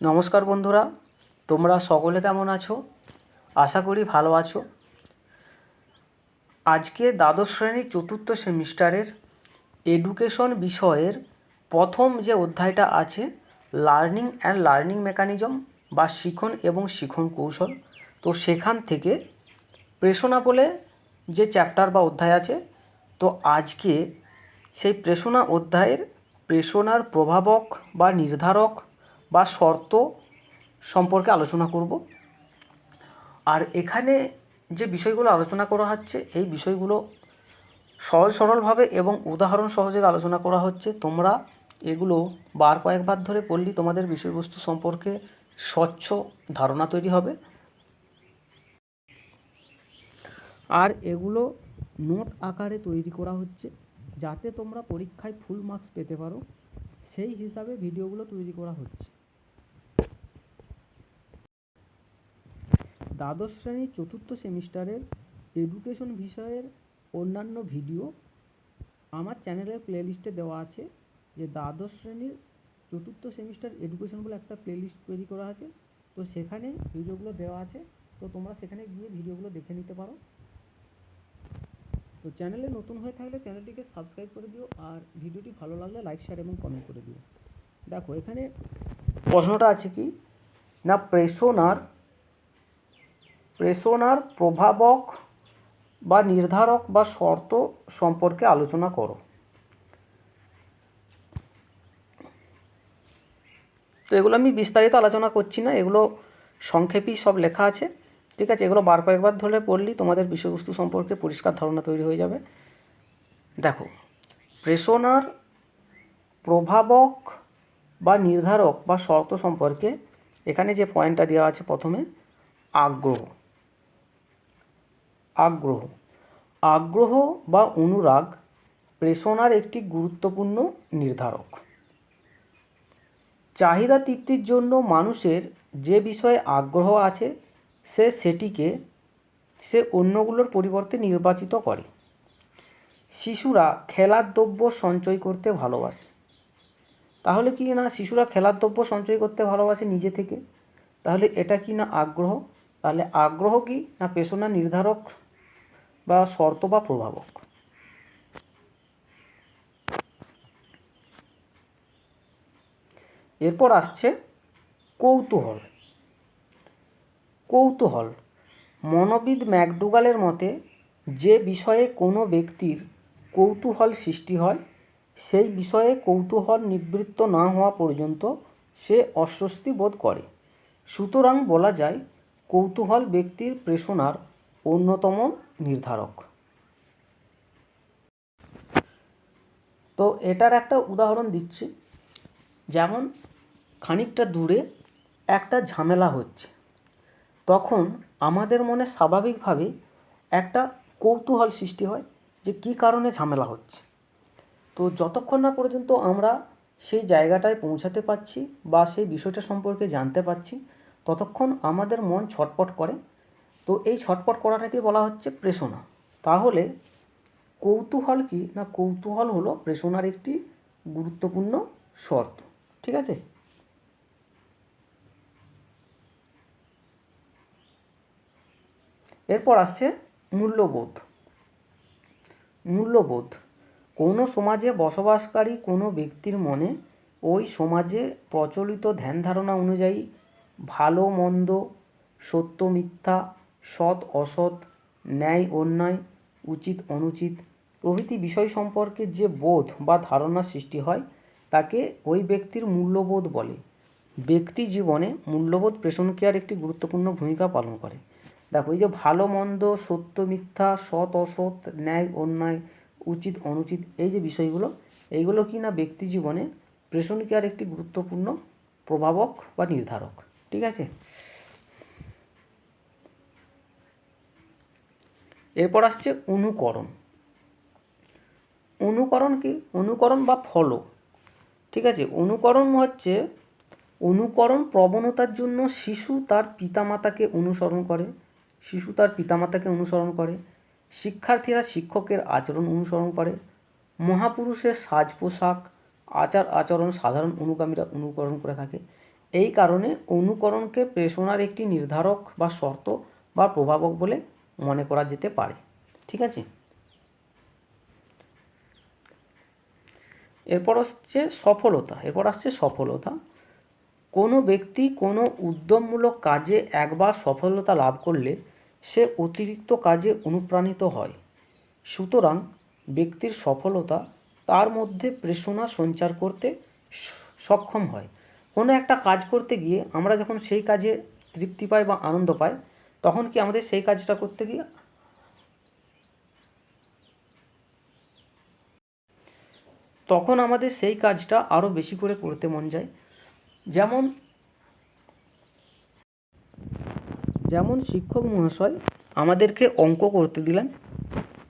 নমস্কার বন্ধুরা, তোমরা সকলে কেমন আছো? আশা করি ভালো আছো। আজকে দ্বাদশ শ্রেণির চতুর্থ সেমিস্টারের এডুকেশন বিষয়ের প্রথম যে অধ্যায়টা আছে লার্নিং অ্যান্ড লার্নিং মেকানিজম বা শিখন এবং শিখন কৌশল, তো সেখান থেকে প্রেষণা বলে যে চ্যাপ্টার বা অধ্যায় আছে, তো আজকে সেই প্রেষণা অধ্যায়ের প্রেষণার প্রভাবক বা নির্ধারক বা শর্ত সম্পর্কে আলোচনা করব। আর এখানে যে বিষয়গুলো আলোচনা করা হচ্ছে, এই বিষয়গুলো সহজ সরলভাবে এবং উদাহরণ সহযোগে আলোচনা করা হচ্ছে। তোমরা এগুলো বার কয়েকবার ধরে পড়লেই তোমাদের বিষয়বস্তু সম্পর্কে স্বচ্ছ ধারণা তৈরি হবে। আর এগুলো নোট আকারে তৈরি করা হচ্ছে, যাতে তোমরা পরীক্ষায় ফুল মার্কস পেতে পারো। সেই হিসাবে ভিডিওগুলো তৈরি করা হচ্ছে। দ্বাদশ শ্রেণির চতুর্থ সেমিস্টারের এডুকেশন বিষয়ের অন্যান্য ভিডিও আমার চ্যানেলের প্লেলিস্টে দেওয়া আছে, যে দ্বাদশ শ্রেণির চতুর্থ সেমিস্টার এডুকেশন বলে একটা প্লেলিস্ট তৈরি করা আছে। তো সেখানে ভিডিওগুলো দেওয়া আছে। তো তোমরা সেখানে গিয়ে ভিডিওগুলো দেখে নিতে পারো। তো চ্যানেলে নতুন হয়ে থাকলে চ্যানেলটিকে সাবস্ক্রাইব করে দিও আর ভিডিওটি ভালো লাগলে লাইক শেয়ার এবং কমেন্ট করে দিও। দেখো, এখানে প্রশ্নটা আছে কি? না প্রেষণার প্রেষণার প্রভাবক বা নির্ধারক বা শর্ত সম্পর্কে আলোচনা করো। তো এগুলো আমি বিস্তারিত আলোচনা করছি না, এগুলো সংক্ষেপেই সব লেখা আছে, ঠিক আছে? এগুলো বার কয়েকবার ধরে পড়লেই তোমাদের বিষয়বস্তু সম্পর্কে পরিষ্কার ধারণা তৈরি হয়ে যাবে। দেখো প্রেষণার প্রভাবক বা নির্ধারক বা শর্ত সম্পর্কে এখানে যে পয়েন্টটা দেওয়া আছে প্রথমে, আগ্রহ। আগ্রহ। আগ্রহ বা অনুরাগ প্রেষণার একটি গুরুত্বপূর্ণ নির্ধারক। চাহিদা তৃপ্তির জন্য মানুষের যে বিষয়ে আগ্রহ আছে, সে সেটিকে সে অন্যগুলোর পরিবর্তে নির্বাচিত করে। শিশুরা খেলার দ্রব্য সঞ্চয় করতে ভালোবাসে। তাহলে কি না শিশুরা খেলার দ্রব্য সঞ্চয় করতে ভালোবাসে নিজে থেকে? তাহলে এটা কি না আগ্রহ? তাহলে আগ্রহ কি না পেশনা নির্ধারক বা শর্ত বা প্রভাবক। এরপর আসছে কৌতূহল। কৌতূহল, মনোবিদ ম্যাকডুগালের মতে, যে বিষয়ে কোনো ব্যক্তির কৌতূহল সৃষ্টি হয়, সেই বিষয়ে কৌতূহল নিবৃত্ত না হওয়া পর্যন্ত সে অস্বস্তি বোধ করে। সুতরাং বলা যায়, কৌতূহল ব্যক্তির প্রেষণার অন্যতম নির্ধারক। তো এটার একটা উদাহরণ দিচ্ছি। যেমন খানিকটা দূরে একটা ঝামেলা হচ্ছে। তখন আমাদের মনে স্বাভাবিকভাবে একটা কৌতূহল সৃষ্টি হয় যে কী কারণে ঝামেলা হচ্ছে। তো যতক্ষণ না পর্যন্ত আমরা সেই জায়গাটায় পৌঁছাতে পারছি বা সেই বিষয়টা সম্পর্কে জানতে পারছি, ততক্ষণ আমাদের মন ছটপট করে তো এই ছটপট করাটাকে বলা হচ্ছে প্রেষণা। তাহলে কৌতূহল কি? না, কৌতূহল হলো প্রেষণার একটি গুরুত্বপূর্ণ শর্ত। ঠিক আছে? এরপর আসছে মূল্যবোধ। মূল্যবোধ। কোনো সমাজে বসবাসকারী কোনো ব্যক্তির মনে ওই সমাজে প্রচলিত ধ্যান ধারণা অনুযায়ী ভালো, মন্দ, সত্য, মিথ্যা সৎ, অসৎ, ন্যায়, অন্যায়, উচিত, অনুচিত প্রভৃতি বিষয় সম্পর্কে যে বোধ বা ধারণা সৃষ্টি হয়, তাকে ওই ব্যক্তির মূল্যবোধ বলে। ব্যক্তি জীবনে মূল্যবোধ প্রেষণ কেয়ার একটি গুরুত্বপূর্ণ ভূমিকা পালন করে। দেখো, এই যে ভালো, মন্দ, সত্য, মিথ্যা, সৎ, অসৎ, ন্যায়, অন্যায়, উচিত, অনুচিত এই যে বিষয়গুলো, এইগুলো কি না ব্যক্তি জীবনে প্রেষণ কেয়ার একটি গুরুত্বপূর্ণ প্রভাবক বা নির্ধারক। ঠিক আছে? এরপর আসছে অনুকরণ। অনুকরণ কি? অনুকরণ বা ফলো। ঠিক আছে? অনুকরণ হচ্ছে অনুকরণ প্রবণতার জন্য শিশু তার পিতামাতাকে অনুসরণ করে। শিশু তার পিতামাতাকে অনুসরণ করে। শিক্ষার্থীরা শিক্ষকের আচরণ অনুসরণ করে। মহাপুরুষের সাজ পোশাক, আচার আচরণ সাধারণ অনুগামীরা অনুকরণ করে থাকে। এই কারণে অনুকরণকে প্রেষণার একটি নির্ধারক বা শর্ত বা প্রভাবক বলে মনে করা যেতে পারে। ঠিক আছে? এরপর হচ্ছে সফলতা। এরপর আসছে সফলতা। কোনো ব্যক্তি কোনো উদ্যমমূলক কাজে একবার সফলতা লাভ করলে সে অতিরিক্ত কাজে অনুপ্রাণিত হয়। সুতরাং ব্যক্তির সফলতা তার মধ্যে প্রেরণা সঞ্চার করতে সক্ষম হয়। কোনো একটা কাজ করতে গিয়ে আমরা যখন সেই কাজে তৃপ্তি পাই বা আনন্দ পাই তখন কি আমাদের সেই কাজটা করতে গিয়ে? তখন আমাদের সেই কাজটা আরও বেশি করে করতে মন যায়। যেমন যেমন শিক্ষক মহাশয় আমাদেরকে অঙ্ক করতে দিলেন,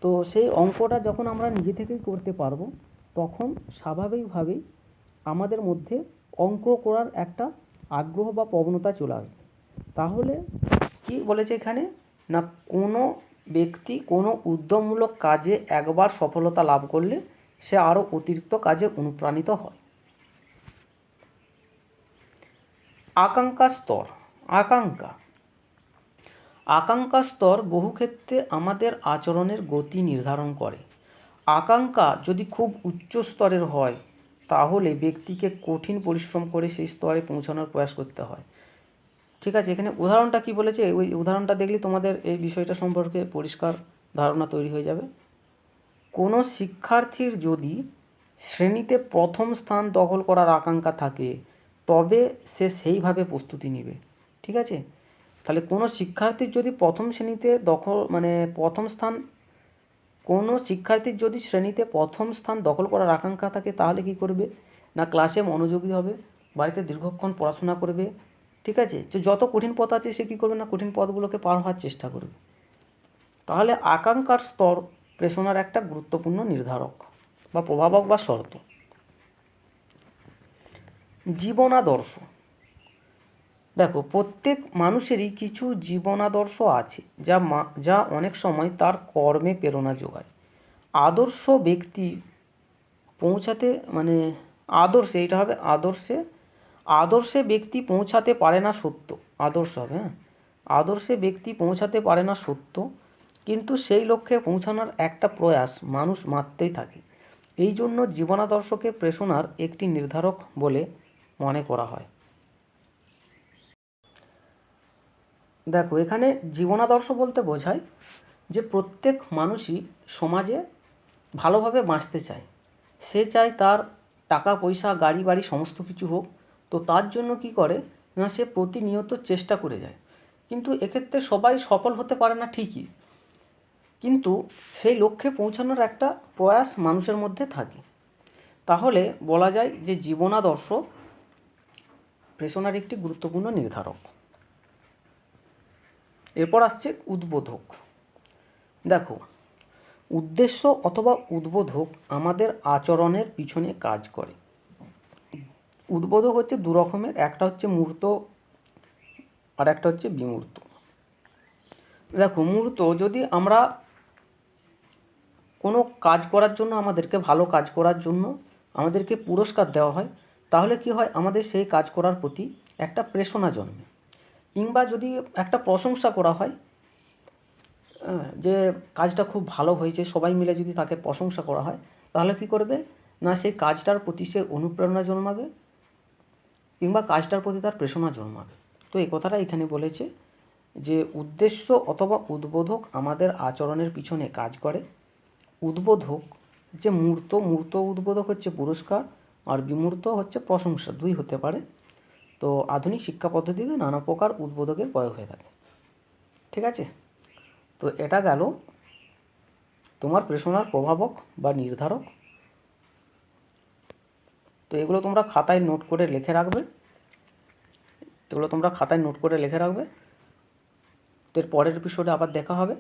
তো সেই অঙ্কটা যখন আমরা নিজে থেকেই করতে পারব, তখন স্বাভাবিকভাবেই আমাদের মধ্যে অঙ্ক করার একটা আগ্রহ বা প্রবণতা চলে আসবে। তাহলে কি বলেছে এখানে? না, কোনো ব্যক্তি কোনো উদ্যমমূলক কাজে একবার সফলতা লাভ করলে সে আরও অতিরিক্ত কাজে অনুপ্রাণিত হয়। আকাঙ্ক্ষা স্তর, আকাঙ্ক্ষা। আকাঙ্ক্ষা স্তর বহু ক্ষেত্রে আমাদের আচরণের গতি নির্ধারণ করে। আকাঙ্ক্ষা যদি খুব উচ্চ স্তরের হয়, তাহলে ব্যক্তিকে কঠিন পরিশ্রম করে সেই স্তরে পৌঁছানোর প্রয়াস করতে হয়। ঠিক আছে, এখানে উদাহরণটা কি বলেছে? ওই উদাহরণটা দেখলে তোমাদের এই বিষয়টা সম্পর্কে পরিষ্কার ধারণা তৈরি হয়ে যাবে। কোনো শিক্ষার্থীর যদি শ্রেণীতে প্রথম স্থান দখল করার আকাঙ্ক্ষা থাকে, তবে সে সেইভাবে প্রস্তুতি নেবে। ঠিক আছে? তাহলে কোনো শিক্ষার্থীর যদি প্রথম শ্রেণীতে দখল মানে প্রথম স্থান, কোনো শিক্ষার্থীর যদি শ্রেণীতে প্রথম স্থান দখল করার আকাঙ্ক্ষা থাকে, তাহলে কি করবে? না ক্লাসে মনোযোগী হবে, বাড়িতে দীর্ঘক্ষণ পড়াশোনা করবে ঠিক আছে? তো যত কঠিন পথ আছে সে কী করবে না? কঠিন পথগুলোকে পার হওয়ার চেষ্টা করবে। তাহলে আকাঙ্ক্ষার স্তর প্রেষণার একটা গুরুত্বপূর্ণ নির্ধারক বা প্রভাবক বা শর্ত। জীবনাদর্শ। দেখো, প্রত্যেক মানুষেরই কিছু জীবনাদর্শ আছে, যা যা অনেক সময় তার কর্মে প্রেরণা যোগায়। আদর্শ ব্যক্তি পৌঁছাতে মানে আদর্শে, এটা হবে আদর্শে আদর্শে ব্যক্তি পৌঁছাতে পারে না সত্য। আদর্শ হবে হ্যাঁ? আদর্শে ব্যক্তি পৌঁছাতে পারে না সত্য, কিন্তু সেই লক্ষ্যে পৌঁছানোর একটা প্রয়াস মানুষ মারতেই থাকে। এই জন্য জীবনাদর্শকে প্রেষণার একটি নির্ধারক বলে মনে করা হয়। দেখো, এখানে জীবনাদর্শ বলতে বোঝায় যে প্রত্যেক মানুষই সমাজে ভালোভাবে বাঁচতে চায়। সে চায় তার টাকা, পয়সা, গাড়ি, বাড়ি, সমস্ত কিছু হোক তো তার জন্য কি করে? না, সে প্রতিনিয়ত চেষ্টা করে যায়। কিন্তু এক্ষেত্রে সবাই সফল হতে পারে না ঠিকই। কিন্তু সেই লক্ষ্যে পৌঁছানোর একটা প্রয়াস মানুষের মধ্যে থাকে। তাহলে বলা যায় যে জীবনাদর্শ প্রেষণার একটি গুরুত্বপূর্ণ নির্ধারক। এরপর আসছে উদ্বোধক। দেখো, উদ্দেশ্য অথবা উদ্বোধক আমাদের আচরণের পিছনে কাজ করে। উদ্বোধক হচ্ছে দু রকমের, একটা হচ্ছে মূর্ত আর একটা হচ্ছে বিমূর্ত। দেখো, মূর্ত যদি আমরা কোনো কাজ করার জন্য, আমাদেরকে ভালো কাজ করার জন্য আমাদেরকে পুরস্কার দেওয়া হয়, তাহলে কি হয়? আমাদের সেই কাজ করার প্রতি একটা প্রেষণা জন্মে। কিংবা যদি একটা প্রশংসা করা হয় যে কাজটা খুব ভালো হয়েছে, সবাই মিলে যদি তাকে প্রশংসা করা হয়, তাহলে কি করবে? না, সেই কাজটার প্রতি সে অনুপ্রেরণা জন্মাবে কিংবা কাজটার প্রতি তার প্রেষণা জন্মাবে। তো এই কথাটা এখানে বলেছে যে, উদ্দেশ্য অথবা উদ্বোধক আমাদের আচরণের পিছনে কাজ করে। উদ্বোধক যে মূর্ত মূর্ত উদ্বোধক হচ্ছে পুরস্কার আর বিমূর্ত হচ্ছে প্রশংসা, দুই হতে পারে। তো আধুনিক শিক্ষা পদ্ধতিতে নানা প্রকার উদ্বোধকের প্রয়োগ হয়ে থাকে। ঠিক আছে? তো এটা গেল তোমার প্রেষণার প্রভাবক বা নির্ধারক। তো এগুলো তোমরা খাতায় নোট করে লিখে রাখবে। এগুলো তোমরা খাতায় নোট করে লিখে রাখবে। তো এর পরের এপিসোডে আবার দেখা হবে।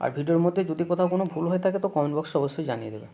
আর ভিডিওর মধ্যে যদি কোথাও কোনো ভুল হয়ে থাকে তো কমেন্ট বক্সে অবশ্যই জানিয়ে দেবে।